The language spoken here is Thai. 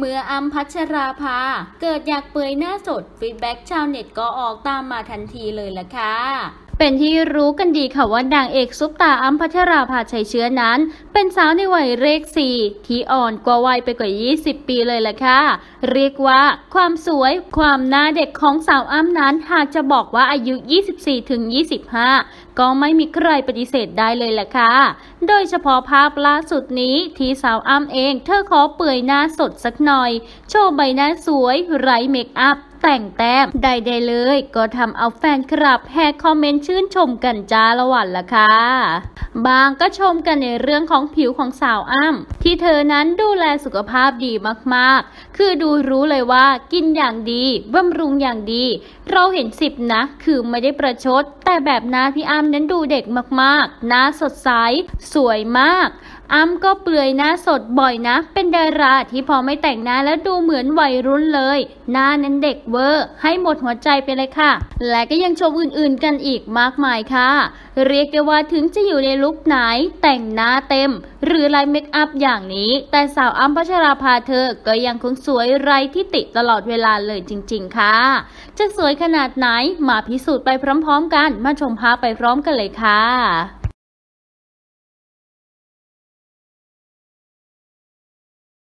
เมื่ออัมพัชราภา เกิดอยากเปยหน้าสดฟีดแบ็กชาวเน็ตก็ออกตามมาทันทีเลยล่ะค่ะ เป็นที่รู้กันดีค่ะว่านางเอกซุปตาอัมพัชราภาชัยเชื้อนั้น เป็นสาวในวัยเลขสี่ที่อ่อนกว่าวัยไปกว่า 20 ปีเลยล่ะค่ะ เรียกว่าความสวยความน้าเด็กของสาวอ้ำนั้นหากจะบอกว่าอายุ 24ถึง25 ก็ไม่มีใครปฏิเสธได้เลยล่ะค่ะ โดยเฉพาะภาพล่าสุดนี้ที่สาวอ้ำเอง เธอขอเปื่อยหน้าสดสักหน่อย โชว์ใบหน้าสวยไร้เมคอัพ แต่งแต้มใดๆเลย ก็ทำเอาแฟนคลับแฮกคอมเมนต์ชื่นชมกันจ้าละวันละค่ะ บางก็ชมกันในเรื่องของผิวของสาวอ้ำที่เธอนั้นดูแลสุขภาพดีมากๆ คือดูรู้เลยว่ากินอย่างดีบำรุงอย่างดี เราเห็นสิบนะ คือไม่ได้ประชด แต่แบบหน้าพี่อ้ำนั้นดูเด็กมากๆหน้าสดใส สวยมาก อ้ำก็เปลือยหน้าสดบ่อยนะ เป็นดาราที่พอไม่แต่งหน้าแล้วดูเหมือนวัยรุ่นเลย หน้านั้นเด็กเวอร์ ให้หมดหัวใจไปเลยค่ะ และก็ยังชมอื่นๆกันอีกมากมายค่ะ เรียกได้ว่าถึงจะอยู่ในลุคไหน แต่งหน้าเต็ม หรือไลน์เมคอัพอย่างนี้ แต่สาวอ้ำพัชราภาเธอก็ยังคงสวยไร้ที่ติตลอดเวลาเลยจริง ๆ ค่ะ จะสวยขนาดไหนมาพิสูจน์ไปพร้อม ๆ กัน มาชมภาพไปพร้อมกันเลยค่ะ